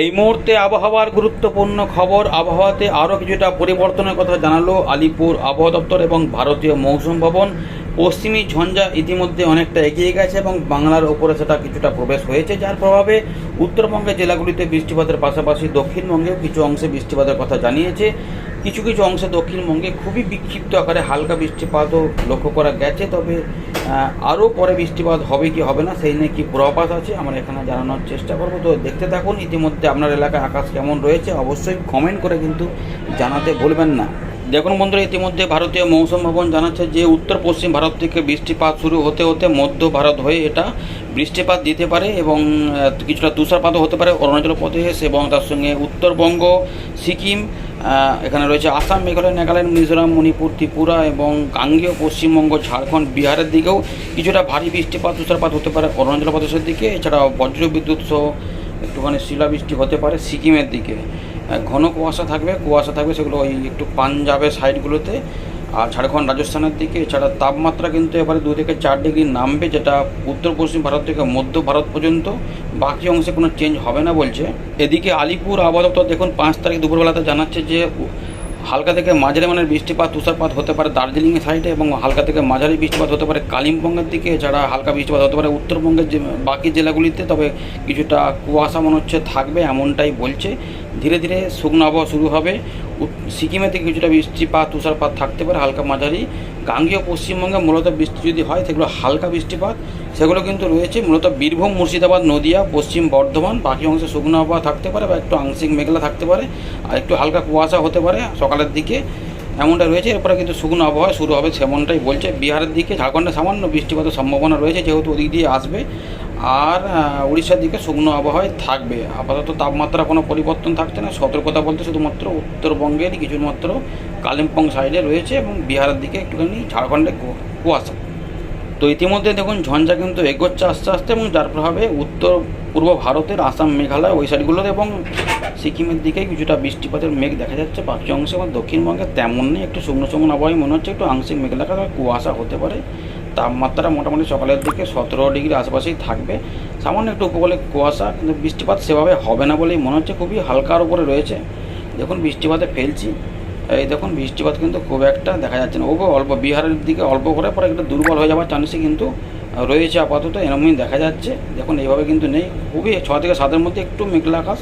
এই মুহূর্তে আবহাওয়ার গুরুত্বপূর্ণ খবর, আবহাওয়াতে আরও কিছুটা পরিবর্তনের কথা জানালো আলিপুর আবহাওয়া দপ্তর এবং ভারতীয় মৌসুম ভবন। পশ্চিমী ঝঞ্ঝা ইতিমধ্যে অনেকটা এগিয়ে গেছে এবং বাংলার ওপরে সেটা কিছুটা প্রবেশ হয়েছে, যার প্রভাবে উত্তরবঙ্গের জেলাগুলিতে বৃষ্টিপাতের পাশাপাশি দক্ষিণবঙ্গেও কিছু অংশে বৃষ্টিপাতের কথা জানিয়েছে। কিছু কিছু অংশে দক্ষিণবঙ্গে খুবই বিক্ষিপ্ত আকারে হালকা বৃষ্টিপাতও লক্ষ্য করা গেছে, তবে আরও পরে বৃষ্টিপাত হবে কি হবে না সেই নিয়ে কি পূর্বাভাস আছে, আমরা এখানে জানানোর চেষ্টা করব। তো দেখতে থাকুন, ইতিমধ্যে আপনার এলাকায় আকাশ কেমন রয়েছে, অবশ্যই কমেন্ট করে কিন্তু জানাতে ভুলবেন না। দেখুন বন্ধুরা, ইতিমধ্যে ভারতীয় মৌসুম ভবন জানাচ্ছে যে উত্তর পশ্চিম ভারত থেকে বৃষ্টিপাত শুরু হতে হতে মধ্য ভারত হয়ে এটা বৃষ্টিপাত দিতে পারে এবং কিছুটা তুষারপাতও হতে পারে অরুণাচল প্রদেশ এবং তার সঙ্গে উত্তরবঙ্গ, সিকিম এখানে রয়েছে আসাম, মেঘালয়, নাগাল্যান্ড, মিজোরাম, মণিপুর, ত্রিপুরা এবং গাঙ্গেয় পশ্চিমবঙ্গ, ঝাড়খণ্ড, বিহারের দিকেও কিছুটা ভারী বৃষ্টিপাত তুষারপাত হতে পারে অরুণাচল প্রদেশের দিকে। এছাড়াও বজ্রবিদ্যুৎ সহ একটুখানি শিলাবৃষ্টি হতে পারে সিকিমের দিকে। ঘন কুয়াশা থাকবে কুয়াশা থাকবে সেগুলো ওই একটু পাঞ্জাবের সাইডগুলোতে আর ঝাড়খণ্ড রাজস্থানের দিকে, এছাড়া তাপমাত্রা কিন্তু এবারে দু থেকে চার ডিগ্রি নামবে, যেটা উত্তর পশ্চিম ভারত থেকে মধ্য ভারত পর্যন্ত। বাকি অংশে কোনো চেঞ্জ হবে না বলছে। এদিকে আলিপুর আবহাওয়া দপ্তর দেখুন, পাঁচ তারিখ দুপুরবেলাতে জানাচ্ছে যে, হালকা থেকে মাঝারি মানের বৃষ্টিপাত, তুষারপাত হতে পারে দার্জিলিংয়ের সাইডে এবং হালকা থেকে মাঝারি বৃষ্টিপাত হতে পারে কালিম্পংয়ের দিকে। এছাড়া হালকা বৃষ্টিপাত হতে পারে উত্তরবঙ্গের যে, বাকি জেলাগুলিতে, তবে কিছুটা কুয়াশা মনে হচ্ছে থাকবে এমনটাই বলছে। ধীরে ধীরে শুকনো আবহাওয়া শুরু হবে। সিকিমের দিকে কিছুটা বৃষ্টিপাত, তুষারপাত থাকতে পারে, হালকা মাঝারি। গাঙ্গীয় পশ্চিমবঙ্গে মূলত বৃষ্টি যদি হয়, সেগুলো হালকা বৃষ্টিপাত। সেগুলো কিন্তু রয়েছে, মূলত বীরভূম, মুর্শিদাবাদ, নদিয়া, পশ্চিম বর্ধমান। বাকি অংশে শুকনো আবহাওয়া থাকতে পারে বা একটু আংশিক মেঘলা থাকতে পারে, আর একটু হালকা কুয়াশা হতে পারে সকালের দিকে। এমনটা রয়েছে, এরপরে কিন্তু শুকনো আবহাওয়া শুরু হবে সেমনটাই বলছে। বিহারের দিকে ঝাড়খণ্ডে সামান্য বৃষ্টিপাতের সম্ভাবনা রয়েছে, যেহেতু ওদিক দিয়ে আসবে। আর উড়িষ্যার দিকে শুকনো আবহাওয়ায় থাকবে। আপাতত তাপমাত্রা কোনো পরিবর্তন থাকছে না। সতর্কতা বলতে শুধুমাত্র উত্তরবঙ্গেরই কিছুমাত্র কালিম্পং সাইডে রয়েছে এবং বিহারের দিকে একটুখানি ঝাড়খণ্ডে কুয়াশা। তো ইতিমধ্যে দেখুন, ঝঞ্ঝা কিন্তু এগোচ্ছে আস্তে আস্তে এবং যার প্রভাবে উত্তর, পূর্ব ভারতের, আসাম, মেঘালয় ওই সাইডগুলোতে এবং সিকিমের দিকে কিছুটা বৃষ্টিপাতের মেঘ দেখা যাচ্ছে। বাকি অংশে এবং দক্ষিণবঙ্গে তেমন নেই একটু শুকনো শুকনো আবহাওয়ায় মনে হচ্ছে। একটু আংশিক মেঘলা কুয়াশা হতে পারে। তাপমাত্রা মোটামুটি সকালের দিকে সতেরো ডিগ্রি আশেপাশেই থাকবে। সামান্য একটু উপকূলে কুয়াশা, কিন্তু বৃষ্টিপাত সেভাবে হবে না বলেই মনে হচ্ছে খুবই হালকার উপরে রয়েছে। দেখুন, বৃষ্টিপাতে ফেলছি। এই দেখুন, বৃষ্টিপাত কিন্তু খুব একটা দেখা যাচ্ছে না। ওগো, অল্প বিহারের দিকে অল্প করে পরে একটু দুর্বল হয়ে যাওয়ার চান্সই কিন্তু রয়েছে আপাতত, এরকমই দেখা যাচ্ছে। দেখুন, এইভাবে কিন্তু নেই। খুবই ছ থেকে সাতের মধ্যে একটু মেঘলা আকাশ।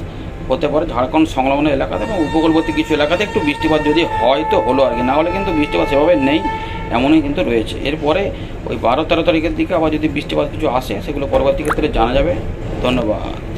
হতে পারে, ঝাড়খণ্ড সংলগ্ন এলাকাতে এবং উপকূলবর্তী কিছু এলাকাতে একটু বৃষ্টিপাত যদি হয় তো হলো আর কি। না হলে কিন্তু বৃষ্টিপাত সেভাবে নেই, এমনই কিন্তু রয়েছে। এরপরে ওই বারো তেরো তারিখের দিকে আবার যদি বৃষ্টিপাত কিছু আসে, সেগুলো পরবর্তী ক্ষেত্রে জানা যাবে। ধন্যবাদ।